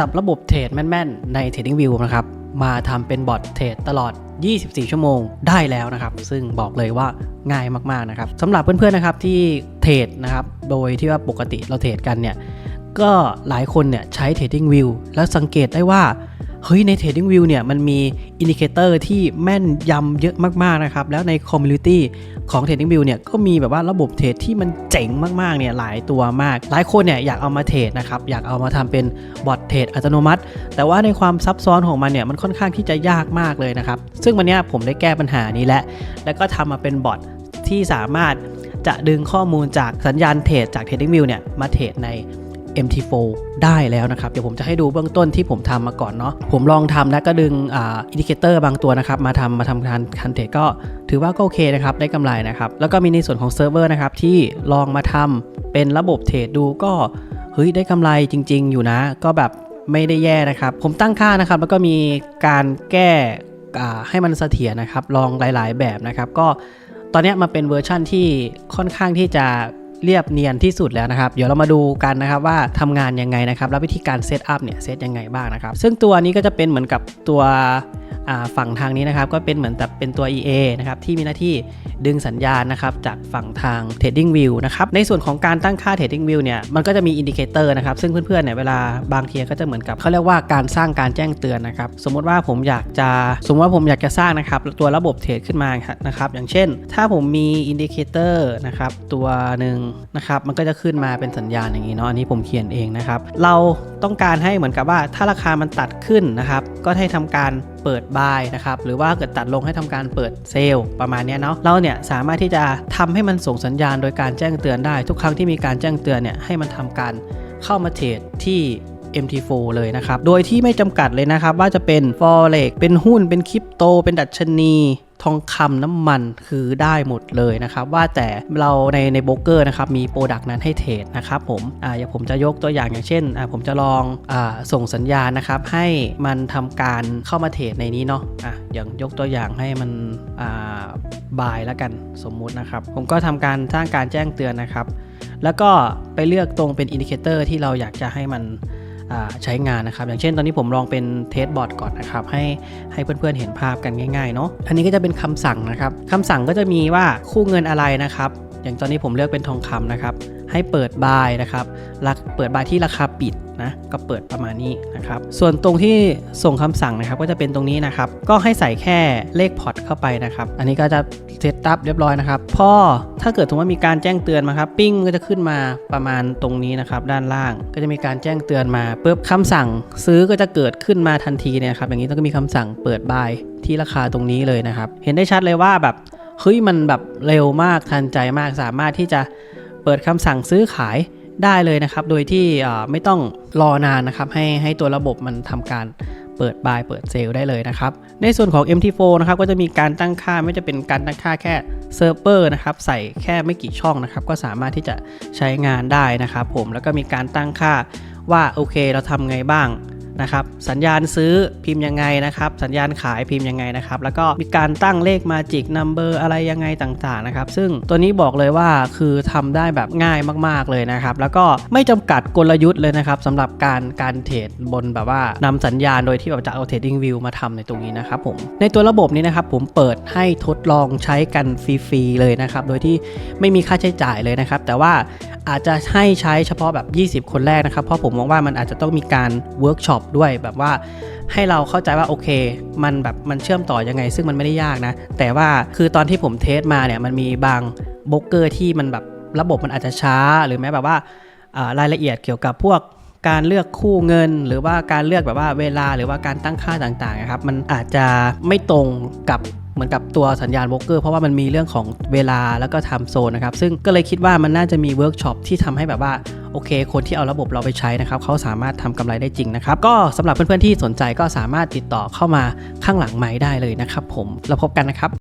จับระบบเทรดแม่นๆ ใน TradingView นะครับ มาทำเป็นบอทเทรดตลอด 24 ชั่วโมงได้แล้วนะครับ ซึ่งบอกเลยว่าง่ายมากๆนะครับสำหรับเพื่อนๆนะครับที่เทรดนะครับ โดยที่ว่าปกติเราเทรดกันเนี่ย ก็หลายคนเนี่ยใช้ TradingView แล้วสังเกตได้ว่า เฮ้ยใน TradingView เนี่ยมันมีอินดิเคเตอร์ที่แม่นยำเยอะมากๆนะครับ แล้วในคอมมูนิตี้ของ TradingView เนี่ยก็มีแบบว่าระบบเทรดที่มันเจ๋งมากๆเนี่ยหลายตัวมาก หลายคนเนี่ยอยากเอามาเทรดนะครับ อยากเอามาทำเป็นบอทเทรดอัตโนมัติ แต่ว่าในความซับซ้อนของมันเนี่ยมันค่อนข้างที่จะยากมากเลยนะครับ ซึ่งวันนี้ผมได้แก้ปัญหานี้แล้วแล้วก็ทำมาเป็นบอทที่สามารถจะดึงข้อมูลจากสัญญาณเทรดจาก TradingView เนี่ยมาเทรดใน MT4 ได้แล้วนะครับ เดี๋ยวผมจะให้ดูเบื้องต้นที่ผมทำมาก่อนเนาะผมลองทำแล้วก็ดึงอินดิเคเตอร์บางตัวนะครับ มาทำมาทำการคันเทรดก็ถือว่าก็โอเคนะครับ ได้กำไรนะครับ แล้วก็มีในส่วนของเซิร์ฟเวอร์นะครับที่ลองมาทำเป็นระบบเทรดดูก็เฮ้ยได้กำไรจริง ๆ อยู่นะ ก็แบบไม่ได้แย่นะครับ ผมตั้งค่านะครับ แล้วก็มีการแก้ให้มันเสถียรนะครับ ลองหลาย ๆ แบบนะครับ ก็ตอนนี้มาเป็นเวอร์ชั่นที่ค่อนข้างที่จะ เรียบเนียนที่สุดแล้วนะครับ เดี๋ยวเรามาดูกันนะครับว่าทำงานยังไงนะครับ แล้ววิธีการเซตอัพเนี่ยเซตยังไงบ้างนะครับ ซึ่งตัวนี้ก็จะเป็นเหมือนกับตัว ฝั่งทางนี้นะครับก็เป็นเหมือนแบบเป็นตัว EA นะครับที่มีหน้าที่ดึงสัญญาณนะครับจากฝั่งทาง Trading View นะครับในส่วนของการตั้งค่า Trading View เนี่ยมันก็จะมีอินดิเคเตอร์นะครับซึ่งเพื่อนๆเนี่ยเวลาบางทีก็จะเหมือนกับเขาเรียกว่าการสร้างการแจ้งเตือนนะครับสมมติว่าผมอยากจะสมมติว่าผมอยากจะสร้างนะครับตัวระบบเทรดขึ้นมานะครับอย่างเช่น ถ้าผมมีอินดิเคเตอร์นะครับตัวหนึ่งนะครับมันก็จะขึ้นมาเป็นสัญญาณอย่างนี้เนาะอันนี้ผมเขียนเองนะครับเราต้องการให้เหมือนกับว่าถ้าราคามันตัดขึ้นนะครับก็ให้ทำการเปิดบายนะครับหรือว่าเกิดตัดลงให้ทำการเปิดเซลล์ประมาณนี้เนาะเราเนี่ยสามารถที่จะทำให้มันส่งสัญญาณโดยการแจ้งเตือนได้ ทุกครั้งที่มีการแจ้งเตือนเนี่ยให้มันทำการเข้ามาเทรดที่ MT4 เลยนะครับ โดยที่ไม่จำกัดเลยนะครับ ว่าจะเป็น Forex เป็นหุ้น เป็นคริปโต เป็นดัชนีทองคำน้ำมันคือได้หมดเลยนะครับ ว่าแต่เราในในโบรกเกอร์นะครับมีโปรดักต์นั้นให้เทรดนะครับผมอ่าอย่างผมจะยกตัวอย่างอย่างเช่นอ่าผมจะลองอ่าส่งสัญญาณนะครับให้มันทำการเข้ามาเทรดในนี้เนาะอะอย่างยกตัวอย่างให้มันอ่าบายแล้วกันสมมุตินะครับ ผมก็ทำการสร้างการแจ้งเตือนนะครับ แล้วก็ไปเลือกตรงเป็นอินดิเคเตอร์ที่เราอยากจะให้มันอ ใช้งานนะครับ อย่างเช่นตอนนี้ผมลองเป็นเทสบอร์ดก่อนนะครับ ให้ให้เพื่อนๆเห็นภาพกันง่ายๆเนาะอันนี้ก็จะเป็นคำสั่งนะครับคำสั่งก็จะมีว่าคู่เงินอะไรนะครับ อย่างตอนนี้ผมเลือกเป็นทองคำนะครับ ให้เปิดบายนะครับรักเปิดบายที่ราคาปิดนะก็เปิดประมาณนี้นะครับ ส่วนตรงที่ส่งคำสั่งนะครับ ก็จะเป็นตรงนี้นะครับ ก็ให้ใส่แค่เลขพอร์ตเข้าไปนะครับ อันนี้ก็จะเซตอัพเรียบร้อยนะครับ พอถ้าเกิดสมมติว่ามีการแจ้งเตือนมาครับ ปิ้งก็จะขึ้นมาประมาณตรงนี้นะครับ ด้านล่างก็จะมีการแจ้งเตือนมาปุ๊บคำสั่งซื้อก็จะเกิดขึ้นมาทันทีเนี่ยครับ อย่างนี้ต้องก็มีคำสั่งเปิดบายที่ราคาตรงนี้เลยนะครับ เห็นได้ชัดเลยว่าแบบ เฮ้ยมันแบบเร็วมากทันใจมากสามารถที่จะเปิดคำสั่งซื้อขายได้เลยนะครับ โดยที่ไม่ต้องรอนานนะครับ ให้ให้ตัวระบบมันทำการเปิดบายเปิดเซลล์ได้เลยนะครับ ในส่วนของ MT4 นะครับก็จะมีการตั้งค่าไม่จะเป็นการตั้งค่าแค่เซิร์ฟเวอร์นะครับใส่แค่ไม่กี่ช่องนะครับ ก็สามารถที่จะใช้งานได้นะครับผมแล้วก็มีการตั้งค่าว่าโอเค เราทำไงบ้าง นะครับ สัญญาณซื้อพิมพ์ยังไงนะครับ สัญญาณขายพิมพ์ยังไงนะครับ แล้วก็มีการตั้งเลขมาจิกนัมเบอร์อะไรยังไงต่างๆนะครับ ซึ่งตัวนี้บอกเลยว่าคือทำได้แบบง่ายมากๆเลยนะครับ แล้วก็ไม่จำกัดกลยุทธ์เลยนะครับสำหรับการการเทรดบนแบบว่านำสัญญาณโดยที่แบบจะเอา Trading View มาทำในตรงนี้นะครับผมในตัวระบบนี้นะครับผมเปิดให้ทดลองใช้กันฟรีๆเลยนะครับ โดยที่ไม่มีค่าใช้จ่ายเลยนะครับ แต่ว่าอาจจะให้ใช้เฉพาะแบบ 20 คนแรกนะครับ เพราะผมมองว่ามันอาจจะต้องมีการเวิร์กช็อปด้วยแบบว่าให้เราเข้าใจว่าโอเค มันแบบมันเชื่อมต่อยังไง ซึ่งมันไม่ได้ยากนะ แต่ว่าคือตอนที่ผมเทสมาเนี่ยมันมีบางโบรกเกอร์ที่มันแบบระบบมันอาจจะช้า หรือแม้แบบว่ารายละเอียดเกี่ยวกับพวกการเลือกคู่เงิน หรือว่าการเลือกแบบว่าเวลาหรือว่าการตั้งค่าต่างๆนะครับมันอาจจะไม่ตรงกับเหมือนกับตัวสัญญาณโบรกเกอร์เพราะว่ามันมีเรื่องของเวลาแล้วก็ไทม์โซนนะครับซึ่งก็เลยคิดว่ามันน่าจะมีเวิร์กช็อปที่ทำให้แบบว่า โอเค คนที่เอาระบบเราไปใช้นะครับเขาสามารถทำกำไรได้จริงนะครับ ก็สำหรับเพื่อนๆที่สนใจก็สามารถติดต่อเข้ามาข้างหลังไม้ได้เลยนะครับผมแล้วพบกันนะครับ